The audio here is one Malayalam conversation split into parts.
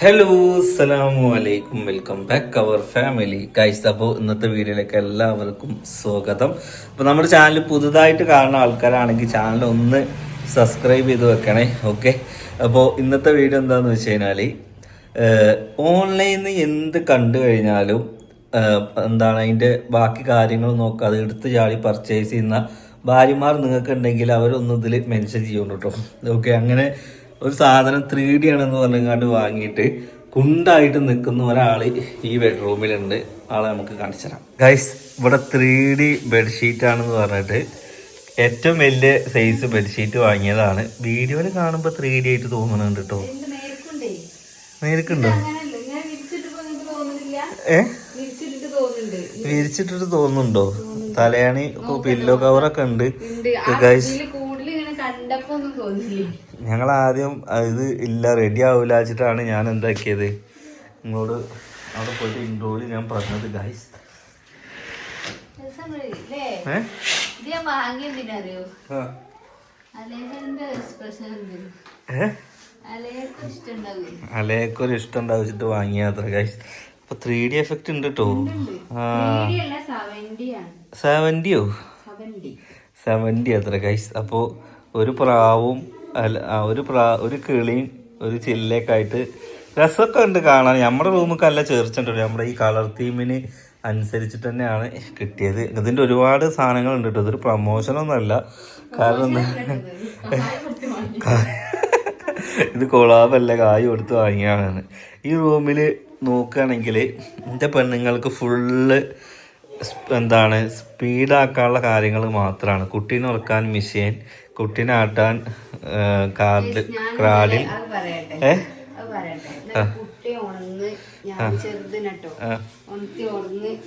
ഹലോ അസ്സലാമു അലൈക്കും welcome back our family guys അപ്പോൾ ഇന്നത്തെ വീഡിയോയിലേക്ക് എല്ലാവർക്കും സ്വാഗതം. അപ്പോൾ നമ്മുടെ ചാനൽ പുതുതായിട്ട് കാണുന്ന ആൾക്കാരാണെങ്കിൽ ചാനൽ ഒന്ന് സബ്സ്ക്രൈബ് ചെയ്ത് വെക്കണേ ഓക്കെ അപ്പോൾ ഇന്നത്തെ വീഡിയോ എന്താണെന്ന് വെച്ച് കഴിഞ്ഞാൽ ഓൺലൈനിൽ എന്ത് കണ്ടു കഴിഞ്ഞാലും എന്താണ് അതിന്റെ ബാക്കി കാര്യങ്ങൾ നോക്കാതെ എടുത്ത് ചാടി പർച്ചേസ് ചെയ്യുന്ന ഭാര്യമാർ നിങ്ങൾക്കുണ്ടെങ്കിൽ അവരൊന്നും ഇതിൽ മെൻഷൻ ചെയ്യുന്നു കേട്ടോ ഓക്കെ അങ്ങനെ ഒരു സാധനം ത്രീ ഡി ആണെന്ന് പറഞ്ഞാണ്ട് വാങ്ങിയിട്ട് കുണ്ടായിട്ട് നിൽക്കുന്ന ഒരാൾ ഈ ബെഡ്റൂമിലുണ്ട് ആളെ നമുക്ക് കാണിച്ചു തരാം. ഗൈസ് ഇവിടെ ത്രീ ഡി ബെഡ്ഷീറ്റ് ആണെന്ന് പറഞ്ഞിട്ട് ഏറ്റവും വലിയ സൈസ് ബെഡ്ഷീറ്റ് വാങ്ങിയതാണ്. വീഡിയോയിൽ കാണുമ്പോൾ ത്രീ ഡി ആയിട്ട് തോന്നുന്നുണ്ട് കേട്ടോ? നേരിക്കുണ്ടോ? ഏ? വിരിച്ചിട്ടിട്ട് തോന്നുന്നുണ്ട്. തലയാണി പില്ലോ കവറൊക്കെ ഉണ്ട്. ഗൈസ് ഇതിൽ കൂടുതൽ ഇങ്ങനെ കണ്ടപ്പോ ഒന്നും തോന്നില്ലേ? ഞങ്ങൾ ആദ്യം ഇത് ഇല്ല റെഡി ആവില്ല വെച്ചിട്ടാണ് ഞാൻ എന്താക്കിയത്. നിങ്ങളോട് അവിടെ പോയിട്ട് ഇൻട്രോയിൽ ഞാൻ പറഞ്ഞത് ഗൈസ് അലേക്കൊരു ഇഷ്ടം ഉണ്ടാവിച്ചിട്ട് വാങ്ങിയാത്ര ഗൈസ് അപ്പൊ ത്രീ ഡി എഫക്റ്റ് ഉണ്ട് കേട്ടോ ഉണ്ട്. ആ. 3D അല്ല, 70 ആണ്. സെവന്റിയോ 70. സെവന്റി അത്ര ഗൈസ് അപ്പോൾ ഒരു പ്രാവും അല്ല ഒരു പ്രാ ഒരു കിളിയും ഒരു ചില്ലയൊക്കെ ആയിട്ട് രസമൊക്കെ ഉണ്ട് കാണാൻ. നമ്മുടെ റൂമൊക്കെ നല്ല ചേർച്ചിട്ടുണ്ട് നമ്മുടെ ഈ കളർ തീമിന് അനുസരിച്ചിട്ട് തന്നെയാണ് കിട്ടിയത്. ഇതിന്റെ ഒരുപാട് സാധനങ്ങൾ ഉണ്ട് കേട്ടോ. ഇതൊരു പ്രമോഷനൊന്നുമല്ല കാരണം ഇത് കൊളാബല്ല കായ് കൊടുത്ത് വാങ്ങിയതാണ്. ഈ റൂമിൽ നോക്കുകയാണെങ്കിൽ എന്റെ പെണ്ണുങ്ങൾക്ക് ഫുള്ള് എന്താണ് സ്പീഡാക്കാനുള്ള കാര്യങ്ങൾ മാത്രമാണ്. കുട്ടീനെ ഉറക്കാൻ മെഷീൻ കുട്ടീനെ ആട്ടാൻ കാർഡ് ക്രാഡിൽ ഏ? കുട്ടി ഞാൻ ചെറുതിനട്ടോ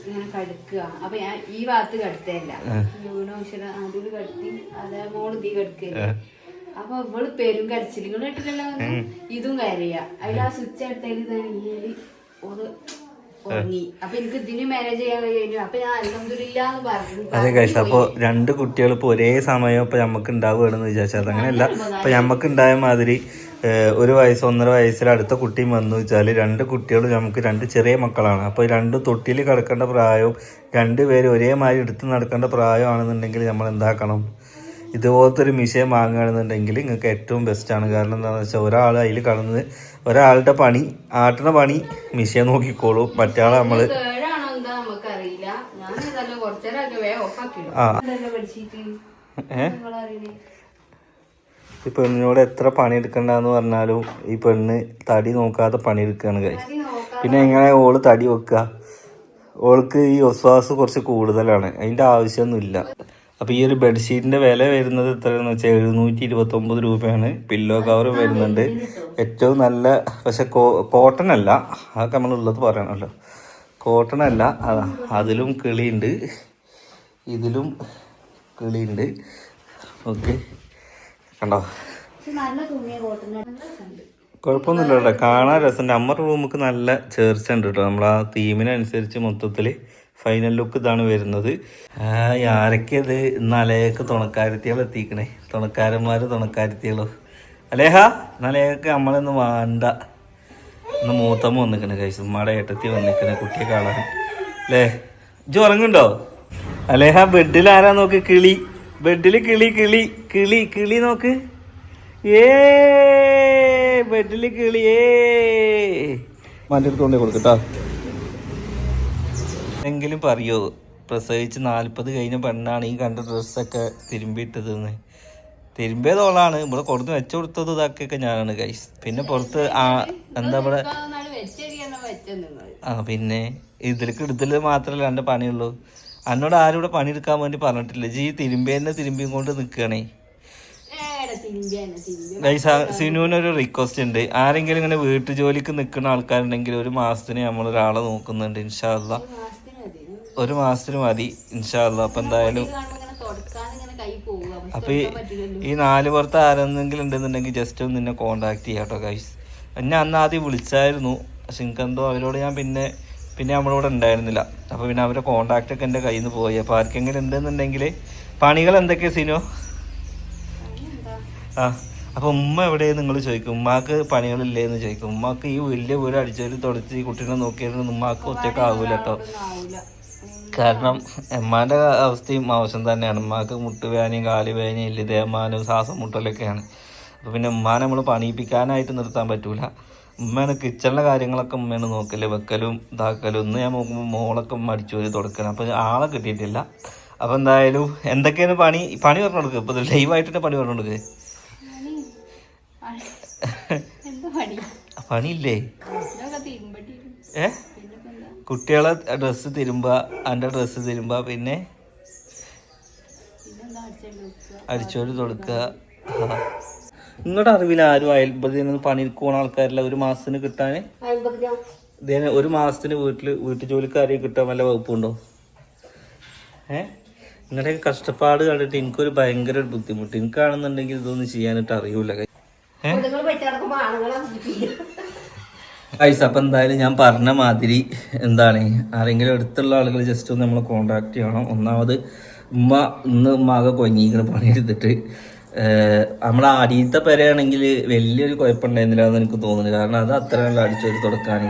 ഇങ്ങനെ കടുക്കുക. അപ്പൊ ഞാൻ ഈ ഭാഗത്ത് കടുത്തല്ല വീണോ ഈശ്വര അതിൽ കടുത്തി അതേ മോൾ തീ കടുക്കില്ല. അപ്പൊ ഇവൾ പെരും കരച്ചിൽ കേട്ടില്ലല്ലോ ഇതും കരയ. അതിൽ ആ സ്വിച്ച് എടുത്തതിൽ ഇത് ഓത് കഴിച്ച അപ്പൊ അതെ കഴിച്ചു അപ്പോൾ രണ്ട് കുട്ടികൾ ഇപ്പൊ ഒരേ സമയം ഇപ്പൊ നമുക്ക് ഉണ്ടാവുകയാണെന്ന് വിചാരിച്ചാൽ അങ്ങനെയല്ല. അപ്പൊ നമുക്ക് ഉണ്ടായ മാതിരി ഒരു വയസ്സ് ഒന്നര വയസ്സിൽ അടുത്ത കുട്ടിയും വന്നു വെച്ചാൽ രണ്ട് കുട്ടികളും നമുക്ക് രണ്ട് ചെറിയ മക്കളാണ്. അപ്പോൾ രണ്ട് തൊട്ടിയിൽ കിടക്കേണ്ട പ്രായവും രണ്ടുപേരും ഒരേമാതിരി എടുത്ത് നടക്കേണ്ട പ്രായമാണെന്നുണ്ടെങ്കിൽ നമ്മൾ എന്താക്കണം? ഇതുപോലത്തെ ഒരു മിഷീൻ വാങ്ങുകയാണെന്നുണ്ടെങ്കിൽ നിങ്ങൾക്ക് ഏറ്റവും ബെസ്റ്റാണ് കാരണം എന്താണെന്ന് വെച്ചാൽ ഒരാൾ അതിൽ കടന്ന് ഒരാളുടെ പണി ആട്ടണ പണി മിഷീൻ നോക്കിക്കോളൂ. മറ്റാളെ നമ്മൾ ആ. ഈ പെണ്ണിനോട് എത്ര പണിയെടുക്കണ്ടെന്ന് പറഞ്ഞാലും ഈ പെണ്ണ് തടി നോക്കാതെ പണിയെടുക്കുകയാണ് കൈ പിന്നെ എങ്ങനെ ഓൾ തടി വെക്കുക ഓൾക്ക് ഈ ഒസ്വാസ് കുറച്ച് കൂടുതലാണ്. അതിന്റെ ആവശ്യമൊന്നുമില്ല. അപ്പോൾ ഈ ഒരു ബെഡ്ഷീറ്റിന്റെ വില വരുന്നത് എത്രയാണെന്ന് വെച്ചാൽ എഴുന്നൂറ്റി ഇരുപത്തൊമ്പത് രൂപയാണ്. പില്ലോ കവർ വരുന്നുണ്ട്. ഏറ്റവും നല്ല പക്ഷെ കോ കോട്ടൺ അല്ല. അതൊക്കെ നമ്മളുള്ളത് പറയണല്ലോ. കോട്ടൺ അല്ല അതാ അതിലും കിളിയുണ്ട്. ഇതിലും കിളിയുണ്ട്. ഓക്കെ കണ്ടോ? കുഴപ്പമൊന്നുമില്ല കേട്ടോ. കാണാൻ രസമുണ്ട്. അമ്മ റൂമുക്ക് നല്ല ചേർച്ച ഉണ്ട് കേട്ടോ. നമ്മൾ ആ തീമിനനുസരിച്ച് മൊത്തത്തിൽ ഫൈനൽ ലുക്ക് ഇതാണ് വരുന്നത്. ആരൊക്കെ ഇത്? അലയൊക്കെ തുണക്കാരത്തികൾ എത്തിക്കണേ. തുണക്കാരന്മാർ തുണക്കാരത്തികളോ അലേഹ എന്നാലേക്ക് നമ്മളൊന്ന് വേണ്ട. ഇന്ന് മൂത്തമ്മ വന്നിക്കണേ കഴിച്ചു ഉമ്മയുടെ ഏട്ടത്തി വന്നിക്കണേ കുട്ടിയെ കാണാൻ. അല്ലേ? ഇജ്ജ് ഉറങ്ങുണ്ടോ അലേഹ ബെഡിൽ ആരാ നോക്ക്? കിളി. ബെഡിൽ കിളി കിളി കിളി കിളി നോക്ക്. ഏ ബെഡിൽ കിളി ഏ. മാന്റെ അടുത്ത് കൊണ്ടേ കൊടുക്കട്ടോ എങ്കിലും പറയോ? പ്രസവിച്ച് നാൽപ്പത് കഴിഞ്ഞ പെണ്ണാണ് ഈ കണ്ട ഡ്രസ്സൊക്കെ തിരുമ്പിയിട്ടതെന്ന്. തിരുമ്പിയതോളാണ് ഇവിടെ കൊടുത്ത് വെച്ചു കൊടുത്തത് ഇതാക്കിയൊക്കെ ഞാനാണ് കൈസ് പിന്നെ പുറത്ത് ആ എന്താ ഇവിടെ? ആ പിന്നെ ഇതിലേക്ക് എടുത്തൽ മാത്രമല്ല എന്റെ പണിയുള്ളൂ. അന്നോട് ആരും ഇവിടെ പണിയെടുക്കാൻ വേണ്ടി പറഞ്ഞിട്ടില്ല. ജി തിരുമ്പേന്നെ തിരുമ്പിയും കൊണ്ട് നിൽക്കുകയാണേ. തിരിമ്പി ഗൈസ് സിനുവിനൊരു റിക്വസ്റ്റ് ഉണ്ട്. ആരെങ്കിലും ഇങ്ങനെ വീട്ടു ജോലിക്ക് നിൽക്കുന്ന ആൾക്കാരുണ്ടെങ്കിൽ ഒരു മാസത്തിന് നമ്മൾ ഒരാളെ നോക്കുന്നുണ്ട് ഇൻഷാല്ല ഒരു മാസത്തിന് മതി. ഇൻഷാല്ല അപ്പം എന്തായാലും കാണുമ്പോ ഇങ്ങനെ തുടക്കാൻ ഇങ്ങനെ കൈ പോവുക പക്ഷെ അപ്പൊ ഈ നാല് പുറത്ത് ആരെന്തെങ്കിലും ഉണ്ടെന്നുണ്ടെങ്കിൽ ജസ്റ്റ് ഒന്ന് നിന്നെ കോണ്ടാക്ട് ചെയ്യാം കേട്ടോ ഗൈസ് എന്നെ അന്ന് ആദ്യം വിളിച്ചായിരുന്നു. പക്ഷെ എനിക്കെന്തോ അവരോട് ഞാൻ പിന്നെ പിന്നെ നമ്മളിവിടെ ഉണ്ടായിരുന്നില്ല. അപ്പോൾ പിന്നെ അവരെ കോണ്ടാക്ട് ഒക്കെ എന്റെ കയ്യിൽ നിന്ന് പോയി. അപ്പോൾ ആർക്കെങ്കിലും ഉണ്ടെന്നുണ്ടെങ്കിൽ പണികൾ എന്തൊക്കെ സിനോ? ആ അപ്പൊ ഉമ്മ എവിടെ നിങ്ങൾ ചോദിക്കും? ഉമ്മാക്ക് പണികളില്ലേ എന്ന് ചോദിക്കും. ഉമ്മാക്ക് ഈ വലിയ വീട് അടിച്ചൊരു തുടച്ച് ഈ കുട്ടീനെ നോക്കിയാലും ഉമ്മാക്ക് ഒറ്റയ്ക്ക് ആവൂല. കേട്ടോ കാരണം എമ്മാന്റെ അവസ്ഥയും മോശം തന്നെയാണ്. ഉമ്മാക്ക് മുട്ടുവേദനയും കാലുവേനയും ഇല്ല. ഇതേമാനും ശ്വാസം മുട്ടലൊക്കെയാണ്. അപ്പോൾ പിന്നെ ഉമ്മാനെ നമ്മൾ പണിയിപ്പിക്കാനായിട്ട് നിർത്താൻ പറ്റൂല. ഉമ്മയാണ് കിച്ചണിലെ കാര്യങ്ങളൊക്കെ ഉമ്മയാണ് നോക്കൽ. വെക്കലും ഇതാക്കലും. ഒന്ന് ഞാൻ നോക്കുമ്പോൾ മോളൊക്കെ മടിച്ചു തുടക്കണം. അപ്പോൾ ആളെ കിട്ടിയിട്ടില്ല. അപ്പോൾ എന്തായാലും എന്തൊക്കെയാണ് പണി? പണി പറഞ്ഞു കൊടുക്കുക ഇപ്പൊ ലൈവായിട്ട് പണി പറഞ്ഞു കൊടുക്കുക പണിയില്ലേ? ഇതൊക്കെ തിരുമ്പട്ടി ഏ പിന്നിപ്പോ എന്താ കുട്ടികളെ ഡ്രസ്സ് തിരുമ്പ എന്റെ ഡ്രസ്സ് തിരുമ്പ പിന്നെ അടിച്ചോട് തൊടുക്കുക. നിങ്ങളുടെ അറിവിൽ ആരും അയൽപ്പതിന് പണിക്ക് പോണ ആൾക്കാരില്ല. ഒരു മാസത്തിന് കിട്ടാൻ ഇതേ ഒരു മാസത്തിന് വീട്ടിൽ വീട്ടു ജോലിക്കാരെ കിട്ടാൻ വല്ല വകുപ്പുണ്ടോ? ഏ? നിങ്ങളുടെയൊക്കെ കഷ്ടപ്പാട് കണ്ടിട്ട് എനിക്കൊരു ഭയങ്കര ബുദ്ധിമുട്ട്. എനിക്കാണെന്നുണ്ടെങ്കിൽ ഇതൊന്നും ചെയ്യാനായിട്ട് അറിയൂല. ഏ ഐസ് അപ്പം എന്തായാലും ഞാൻ പറഞ്ഞ മാതിരി എന്താണ് ആരെങ്കിലും അടുത്തുള്ള ആളുകൾ ജസ്റ്റ് ഒന്ന് നമ്മൾ കോണ്ടാക്ട് ചെയ്യണം. ഒന്നാമത് ഉമ്മ ഇന്ന് ഉമ്മാകെ കൊഞ്ഞിങ്ങനെ പണിയെടുത്തിട്ട് നമ്മളെ അടിയത്തെ പെരയാണെങ്കിൽ വലിയൊരു കുഴപ്പമുണ്ടായിരുന്നില്ല എന്ന് എനിക്ക് തോന്നുന്നു. കാരണം അത് അത്ര നല്ല അടിച്ചൊരു തുടക്കാൻ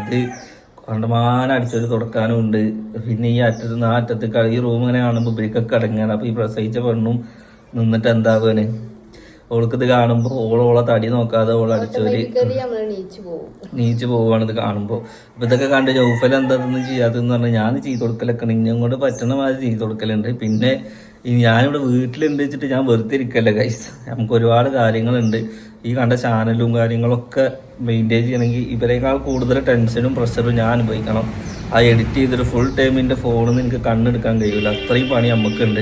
കണ്ടമാനം അടിച്ചൊരു തുടക്കാനും ഉണ്ട്. പിന്നെ ഈ അറ്റത്ത് നിന്ന് ആ അറ്റത്ത് ഈ റൂം ഇങ്ങനെ കാണുമ്പോൾ ബ്രേക്കൊക്കെ അടങ്ങുകയാണ് അപ്പോൾ ഈ പ്രസവിച്ച പെണ്ണും നിന്നിട്ട് എന്താവാണ് ഇത് കാണുമ്പോൾ ഓളോളെ തടി നോക്കാതെ ഓൾ നമ്മൾ നീച്ചു പോവുകയാണ് ഇത് കാണുമ്പോൾ അപ്പൊ ഇതൊക്കെ കണ്ട് ജൗഫൽ എന്താണെന്ന് ചെയ്യാത്തെന്ന് പറഞ്ഞാൽ ഞാൻ ചെയ്ത് കൊടുക്കലൊക്കെ ഇങ്ങനെ കൊണ്ട് പറ്റണ മാതിരി ചെയ്ത് കൊടുക്കലുണ്ട്. പിന്നെ ഞാനിവിടെ വീട്ടിലുണ്ട് വെച്ചിട്ട് ഞാൻ വെറുതെ ഇരിക്കല്ല കൈസ് നമുക്ക് ഒരുപാട് കാര്യങ്ങളുണ്ട്. ഈ കണ്ട ചാനലും കാര്യങ്ങളൊക്കെ മെയിന്റെയിൻ ചെയ്യണമെങ്കിൽ ഇവരെക്കാൾ കൂടുതൽ ടെൻഷനും പ്രഷറും ഞാൻ അനുഭവിക്കണം. ആ എഡിറ്റ് ചെയ്തിട്ട് ഫുൾ ടൈമിന്റെ ഫോണിൽ നിന്ന് എനിക്ക് കണ്ണെടുക്കാൻ കഴിയില്ല അത്രയും പണി നമുക്കുണ്ട്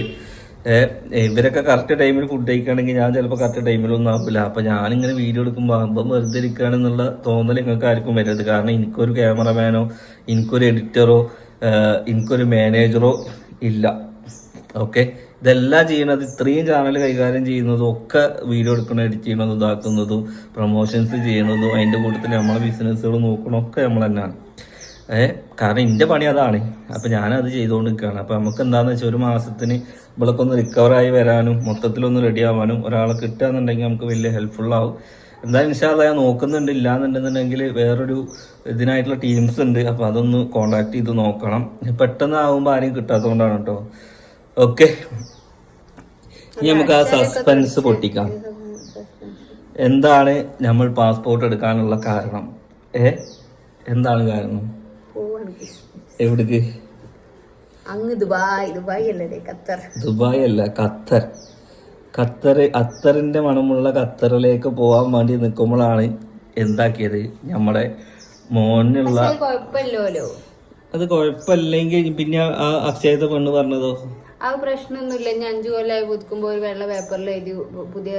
ഇവരൊക്കെ കറക്റ്റ് ടൈമിൽ ഫുഡ് കഴിക്കുകയാണെങ്കിൽ ഞാൻ ചിലപ്പോൾ കറക്റ്റ് ടൈമിലൊന്നും ആവില്ല. അപ്പം ഞാനിങ്ങനെ വീഡിയോ എടുക്കുമ്പോൾ അപ്പം വെറുതെ ഇരിക്കുകയാണെന്നുള്ള തോന്നൽ നിങ്ങൾക്ക് ആർക്കും വരരുത്. കാരണം എനിക്കൊരു ക്യാമറമാനോ എനിക്കൊരു എഡിറ്ററോ എനിക്കൊരു മാനേജറോ ഇല്ല. ഓക്കെ ഇതെല്ലാം ചെയ്യണത് ഇത്രയും ചാനൽ കൈകാര്യം ചെയ്യുന്നതും ഒക്കെ വീഡിയോ എടുക്കണം എഡിറ്റ് ചെയ്യണതും ഇതാക്കുന്നതും പ്രൊമോഷൻസ് ചെയ്യണതും അതിന്റെ കൂട്ടത്തിൽ നമ്മളെ ബിസിനസ്സുകൾ നോക്കണമൊക്കെ നമ്മൾ തന്നെയാണ്. ഏ കാരണം എന്റെ പണി അതാണ്. അപ്പം ഞാനത് ചെയ്തുകൊണ്ട് നിൽക്കുകയാണ് അപ്പം നമുക്ക് എന്താണെന്ന് വെച്ചാൽ ഒരു മാസത്തിന് ഇവളൊക്കെ ഒന്ന് റിക്കവറായി വരാനും മൊത്തത്തിലൊന്ന് റെഡി ആവാനും ഒരാളെ കിട്ടുകയെന്നുണ്ടെങ്കിൽ നമുക്ക് വലിയ ഹെൽപ്ഫുൾ ആവും. എന്തായാലും ഇൻഷാല്ല ഞാൻ നോക്കുന്നുണ്ട്. ഇല്ലാന്നുണ്ടെന്നുണ്ടെങ്കിൽ വേറൊരു ഇതിനായിട്ടുള്ള ടീംസ് ഉണ്ട്. അപ്പോൾ അതൊന്ന് കോണ്ടാക്ട് ചെയ്ത് നോക്കണം. പെട്ടെന്ന് ആകുമ്പോൾ ആരെയും കിട്ടാത്തതുകൊണ്ടാണ് കേട്ടോ ഓക്കെ ഇനി നമുക്ക് ആ സസ്പെൻസ് പൊട്ടിക്കാം. എന്താണ് നമ്മൾ പാസ്പോർട്ട് എടുക്കാനുള്ള കാരണം? ഏ? എന്താണ് കാരണം? എവിടേക്ക്? അങ്ങ് ദുബായ് ദുബായ് അല്ലേ ഖത്തർ. ദുബായ് അല്ല ഖത്തർ. ഖത്തർ അത്തറിന്റെ മണമുള്ള ഖത്തറിലേക്ക് പോകാൻ വേണ്ടി നിൽക്കുമ്പോഴാണ് എന്താക്കിയത് നമ്മുടെ മോനുള്ള കുഴപ്പമില്ലല്ലോ. അത് കുഴപ്പമില്ലെങ്കിൽ പിന്നെ ആ അക്ഷയത്തെ പെണ്ണ് പറഞ്ഞതോ? ആ പ്രശ്നമൊന്നുമില്ല ഞാൻ അഞ്ചു കൊല്ലമായി പുതുക്കുമ്പോ ഒരു വെള്ള പേപ്പറിൽ എഴുതി പുതിയ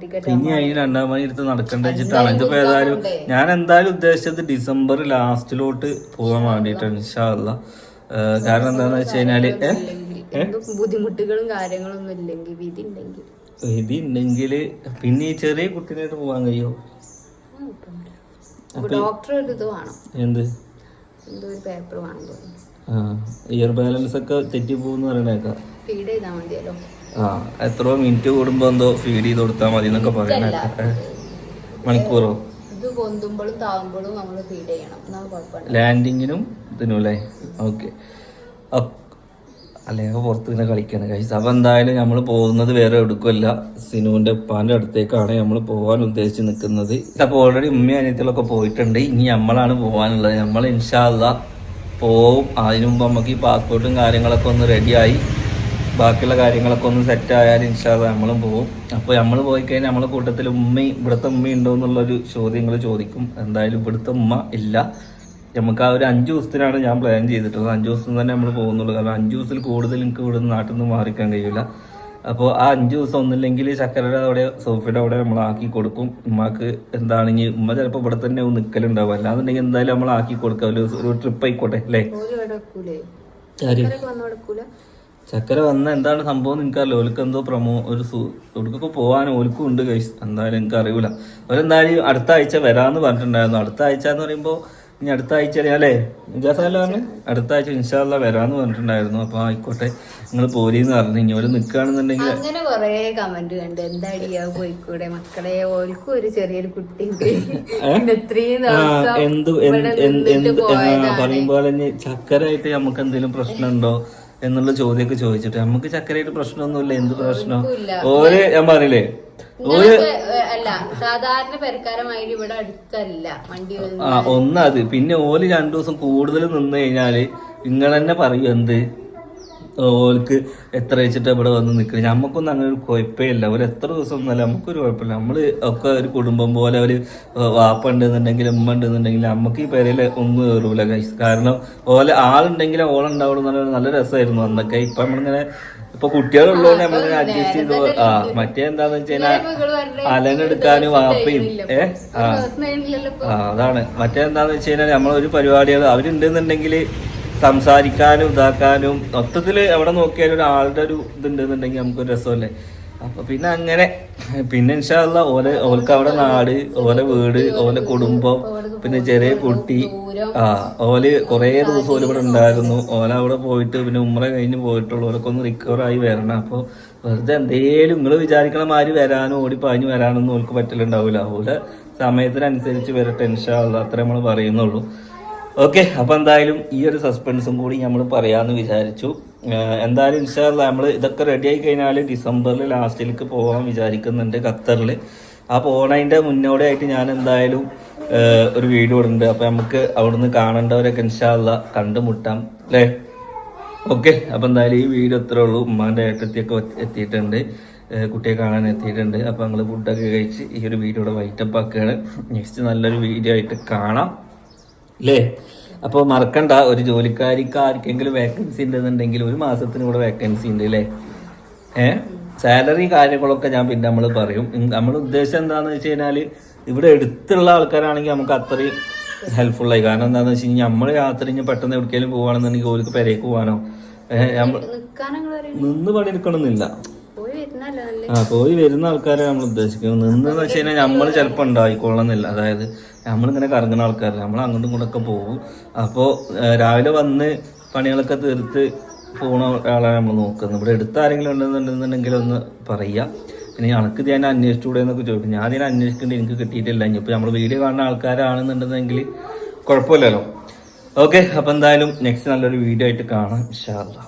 ടിക്കറ്റ് അതിന് രണ്ടാം മണി എടുത്ത് നടക്കേണ്ട വെച്ചിട്ടാണ്. ഇതിപ്പോ ഏതായാലും ഞാൻ എന്തായാലും ഉദ്ദേശിച്ചത് ഡിസംബർ ലാസ്റ്റിലോട്ട് പോകാൻ വേണ്ടിയിട്ടാണ് ഇൻഷാല്ല കാരണം എന്താന്ന് വെച്ച് കഴിഞ്ഞാൽ? ബുദ്ധിമുട്ടുകളും കാര്യങ്ങളും ഒന്നും ഇല്ലെങ്കിൽ വിധി ഉണ്ടെങ്കിൽ വിധി ഉണ്ടെങ്കിൽ പിന്നെ ഈ ചെറിയ കുട്ടീനായിട്ട് പോകാൻ കഴിയോ? ഡോക്ടർ ഒരു ഇത് വേണം. എന്ത്? എന്തോ ഒരു പേപ്പർ വേണം തോന്നുന്നു. ഇയർ ബാലൻസ് ഒക്കെ തെറ്റി പോകുന്ന പറയണേക്കാം ഫീഡ് ചെയ്താൽ മതിയല്ലോ. ആ എത്ര മിനിറ്റ് കൂടുമ്പോ എന്തോ ഫീഡ് ചെയ്ത് കൊടുത്താൽ മതി എന്നൊക്കെ പറയണേക്കാം മണിക്കൂറോ? ഇത് പൊന്തുമ്പോഴും താവുമ്പോഴും നമ്മൾ ഫീഡ് ചെയ്യണം. ലാൻഡിങ്ങിനും ഇതിനും അല്ലേ? ഓക്കെ അല്ലെ പുറത്ത് ഇങ്ങനെ കളിക്കാണ്. കഴിച്ചു അപ്പൊ എന്തായാലും നമ്മൾ പോകുന്നത് വേറെ എടുക്കുമല്ല സിനുവിന്റെ ഉപ്പാന്റെ അടുത്തേക്കാണ് നമ്മൾ പോകാൻ ഉദ്ദേശിച്ച് നിൽക്കുന്നത് അപ്പൊ ഓൾറെഡി ഉമ്മയും അനിയത്തിലൊക്കെ പോയിട്ടുണ്ട്. ഇനി നമ്മളാണ് പോകാനുള്ളത് നമ്മൾ ഇൻഷാല്ല പോവും. അതിനു മുമ്പ് നമുക്ക് ഈ പാസ്പോർട്ടും കാര്യങ്ങളൊക്കെ ഒന്ന് റെഡിയായി ബാക്കിയുള്ള കാര്യങ്ങളൊക്കെ ഒന്ന് സെറ്റ് ആയാൽ ഇൻഷാല്ല നമ്മളും പോവും. അപ്പോൾ നമ്മൾ പോയി കഴിഞ്ഞാൽ നമ്മളെ കൂട്ടത്തിൽ ഉമ്മയും ഇവിടുത്തെ ഉമ്മ ഉണ്ടോ എന്നുള്ളൊരു ചോദ്യങ്ങൾ ചോദിക്കും. എന്തായാലും ഇവിടുത്തെ ഉമ്മ ഇല്ല. നമുക്ക് ആ ഒരു അഞ്ച് ദിവസത്തിനാണ് ഞാൻ പ്ലാൻ ചെയ്തിട്ടുള്ളത്. അഞ്ച് ദിവസം തന്നെ നമ്മൾ പോകുന്നുള്ളൂ. കാരണം അഞ്ച് ദിവസത്തിൽ കൂടുതൽ എനിക്ക് ഇവിടുന്ന് നാട്ടിൽ നിന്ന് മാറിക്കാൻ കഴിയില്ല അപ്പോൾ ആ അഞ്ച് ദിവസം ഒന്നില്ലെങ്കിൽ ചക്കരയുടെ അവിടെ സോഫയുടെ അവിടെ നമ്മൾ ആക്കി കൊടുക്കും. ഉമ്മാക്ക് എന്താണെങ്കിൽ ഉമ്മ ചിലപ്പോൾ ഇവിടെ തന്നെ നിൽക്കലുണ്ടാവും അല്ലാന്നുണ്ടെങ്കിൽ എന്തായാലും നമ്മൾ ആക്കി കൊടുക്കാം. ഒരു ഒരു ട്രിപ്പ് ആയിക്കോട്ടെ അല്ലേ? ചക്കര വന്ന എന്താണ് സംഭവം എനിക്കറിയില്ല. ഓൽക്ക് എന്തോ പ്രമോ ഒരു സു ഓൽക്കൊക്കെ പോകാൻ ഓൽക്കും ഉണ്ട് കൈസ് എന്തായാലും എനിക്ക് അറിയില്ല അവരെന്തായാലും അടുത്ത ആഴ്ച വരാമെന്ന് പറഞ്ഞിട്ടുണ്ടായിരുന്നു. അടുത്ത ആഴ്ച എന്ന് പറയുമ്പോൾ ഇനി അടുത്ത ആഴ്ച അല്ലേ? ഇജാസല്ല പറഞ്ഞു? അടുത്ത ആഴ്ച ഇൻഷാല്ല വരാന്ന് പറഞ്ഞിട്ടുണ്ടായിരുന്നു. അപ്പൊ ആയിക്കോട്ടെ. നിങ്ങൾ പോരീന്ന് പറഞ്ഞു ഇനി ഓരോ നിൽക്കുകയാണെന്നുണ്ടെങ്കിൽ അങ്ങനെ കൊറേ കമന്റ് കണ്ട്. എന്താടിയാ പോയിക്കൂടെ? മക്കളെ ഒരു ചെറിയൊരു ദിവസം എന്ത്. പറയുമ്പോൾ ചക്കരായിട്ട് നമുക്ക് എന്തെങ്കിലും പ്രശ്നമുണ്ടോ എന്നുള്ള ചോദ്യമൊക്കെ ചോദിച്ചിട്ട്. നമുക്ക് ചക്കരയായിട്ട് പ്രശ്നമൊന്നുമില്ല. എന്ത് പ്രശ്നം? ഓര് ഞാൻ പറയില്ലേ അല്ല സാധാരണ പെരക്കാരമായിട്ട് ഇവിടെ അടുത്തല്ല. വണ്ടി വന്ന് ആ ഒന്നത്. പിന്നെ ഓൽ രണ്ടു ദിവസം കൂടുതൽ നിന്ന് കഴിഞ്ഞാൽ നിങ്ങൾ തന്നെ പറയും എന്ത്? ഓൽക്ക് എത്ര വെച്ചിട്ട് ഇവിടെ വന്ന് നിൽക്കുന്നത് നമുക്കൊന്നും അങ്ങനെ ഒരു കുഴപ്പമില്ല. ഒരു എത്ര ദിവസം ഒന്നല്ല നമുക്കൊരു കുഴപ്പമില്ല. നമ്മൾ ഒക്കെ ഒരു കുടുംബം പോലെ ഒരു വാപ്പ ഉണ്ടെന്നുണ്ടെങ്കിൽ ഉമ്മ ഉണ്ടെന്നുണ്ടെങ്കിൽ നമുക്ക് ഈ പേരിൽ ഒന്നും കയറൂല കാരണം ഓല ആളുണ്ടെങ്കിൽ ഓളുണ്ടാവുള്ളൂ എന്നുള്ള നല്ല രസമായിരുന്നു അന്നൊക്കെ. ഇപ്പൊ നമ്മളിങ്ങനെ ഇപ്പൊ കുട്ടികളുള്ളതുകൊണ്ട് നമ്മൾ അഡ്ജസ്റ്റ് ചെയ്തു ആ മറ്റേ എന്താന്ന് വെച്ച് കഴിഞ്ഞാൽ അലനെടുക്കാനും വാപ്പയും ഏ ആ. അതാണ്. മറ്റേന്താന്ന് വെച്ച് കഴിഞ്ഞാൽ നമ്മളൊരു പരിപാടികൾ അവരുണ്ടെന്നുണ്ടെങ്കിൽ സംസാരിക്കാനും ഇതാക്കാനും മൊത്തത്തിൽ എവിടെ നോക്കിയാലും ഒരാളുടെ ഒരു ഇതുണ്ടെന്നുണ്ടെങ്കിൽ നമുക്കൊരു രസമല്ലേ? അപ്പൊ പിന്നെ അങ്ങനെ പിന്നെ ഇൻഷാല്ല ഓലെ ഓൾക്ക് അവിടെ നാട് ഓലെ വീട് ഓലെ കുടുംബം പിന്നെ ചെറിയ കുട്ടി ആ ഓൽ കുറേ ദിവസം ഓൽ ഇവിടെ ഉണ്ടായിരുന്നു. ഓല അവിടെ പോയിട്ട് പിന്നെ ഉമ്മറ കഴിഞ്ഞ് പോയിട്ടുള്ളൂ. ഓലൊക്കെ ഒന്ന് റിക്കവർ ആയി വരണം. അപ്പോൾ വെറുതെ എന്തേലും നിങ്ങൾ വിചാരിക്കണ മാതിരി വരാനും ഓടി പാഞ്ഞു വരാനൊന്നും ഓൾക്ക് പറ്റലുണ്ടാവില്ല ഓലെ സമയത്തിനനുസരിച്ച് വരട്ടെ ഇൻഷാല്ല അത്ര നമ്മൾ പറയുന്നുള്ളൂ. ഓക്കെ അപ്പൊ എന്തായാലും ഈ ഒരു സസ്പെൻസും കൂടി നമ്മൾ പറയാന്ന് വിചാരിച്ചു. എന്തായാലും ഇൻഷാല്ല നമ്മൾ ഇതൊക്കെ റെഡി ആയി കഴിഞ്ഞാൽ ഡിസംബറിൽ ലാസ്റ്റിലേക്ക് പോകാൻ വിചാരിക്കുന്നുണ്ട് ഖത്തറിൽ ആ പോണതിന്റെ മുന്നോടിയായിട്ട് ഞാൻ എന്തായാലും ഒരു വീഡിയോ ഇടുന്നുണ്ട്. അപ്പൊ നമുക്ക് അവിടുന്ന് കാണേണ്ടവരൊക്കെ ഇൻഷാല്ല കണ്ടുമുട്ടാം അല്ലേ? ഓക്കെ അപ്പൊ എന്തായാലും ഈ വീഡിയോ ഇത്രേ ഉള്ളൂ. ഉമ്മാന്റെ ഏട്ടത്തിയൊക്കെ എത്തിയിട്ടുണ്ട്. കുട്ടിയെ കാണാൻ എത്തിയിട്ടുണ്ട്. അപ്പൊ ഞങ്ങൾ ഫുഡൊക്കെ കഴിച്ച് ഈ ഒരു വീഡിയോയുടെ വൈറ്റപ്പ് ആക്കുകയാണ്. നെക്സ്റ്റ് നല്ലൊരു വീഡിയോ ആയിട്ട് കാണാം. അല്ലേ? അപ്പോൾ മറക്കണ്ട ഒരു ജോലിക്കാരിക്ക് ആർക്കെങ്കിലും വേക്കൻസി ഉണ്ടെന്നുണ്ടെങ്കിൽ ഒരു മാസത്തിന് കൂടെ വേക്കൻസി ഉണ്ട് അല്ലേ ഏ? സാലറി കാര്യങ്ങളൊക്കെ ഞാൻ പിന്നെ നമ്മൾ പറയും. നമ്മൾ ഉദ്ദേശം എന്താണെന്ന് വെച്ച് കഴിഞ്ഞാൽ ഇവിടെ എടുത്തുള്ള ആൾക്കാരാണെങ്കിൽ നമുക്ക് അത്രയും ഹെൽപ്ഫുൾ ആയി. കാരണം എന്താണെന്ന് വെച്ച് കഴിഞ്ഞാൽ നമ്മൾ യാത്ര ഇനി പെട്ടെന്ന് എവിടേക്കെങ്കിലും പോകുകയാണെന്നുണ്ടെങ്കിൽ ഓർക്ക് പെരേക്ക് പോകാനോ നിന്ന് പണിയെടുക്കണമെന്നില്ല ആ പോയി വരുന്ന ആൾക്കാരെ നമ്മൾ ഉദ്ദേശിക്കുന്നത്. നിന്നെന്ന് വെച്ച് കഴിഞ്ഞാൽ നമ്മൾ ചിലപ്പോൾ ഉണ്ടായിക്കൊള്ളണമെന്നില്ല അതായത് നമ്മളിങ്ങനെ കറങ്ങുന്ന ആൾക്കാർ നമ്മൾ അങ്ങോട്ടും ഇങ്ങോട്ടൊക്കെ പോകും. അപ്പോൾ രാവിലെ വന്ന് പണികളൊക്കെ തീർത്ത് പോണ ആളാണ് നമ്മൾ നോക്കുന്നത്. ഇവിടെ എടുത്ത് ആരെങ്കിലും ഉണ്ടെന്നുണ്ടെന്നുണ്ടെങ്കിൽ ഒന്ന് പറയുക പിന്നെ അനക്ക് ഞാൻ അന്വേഷിച്ചുകൂടെ എന്നൊക്കെ ചോദിക്കും. ഞാൻ ഇതിനെ അന്വേഷിക്കേണ്ടി എനിക്ക് കിട്ടിയിട്ടില്ല. ഇനിയിപ്പോൾ നമ്മൾ വീഡിയോ കാണുന്ന ആൾക്കാരാണെന്നുണ്ടെന്നെങ്കിൽ കുഴപ്പമില്ലല്ലോ. ഓക്കെ അപ്പോൾ എന്തായാലും നെക്സ്റ്റ് നല്ലൊരു വീഡിയോ ആയിട്ട് കാണാം. ഇൻഷാ അല്ലാ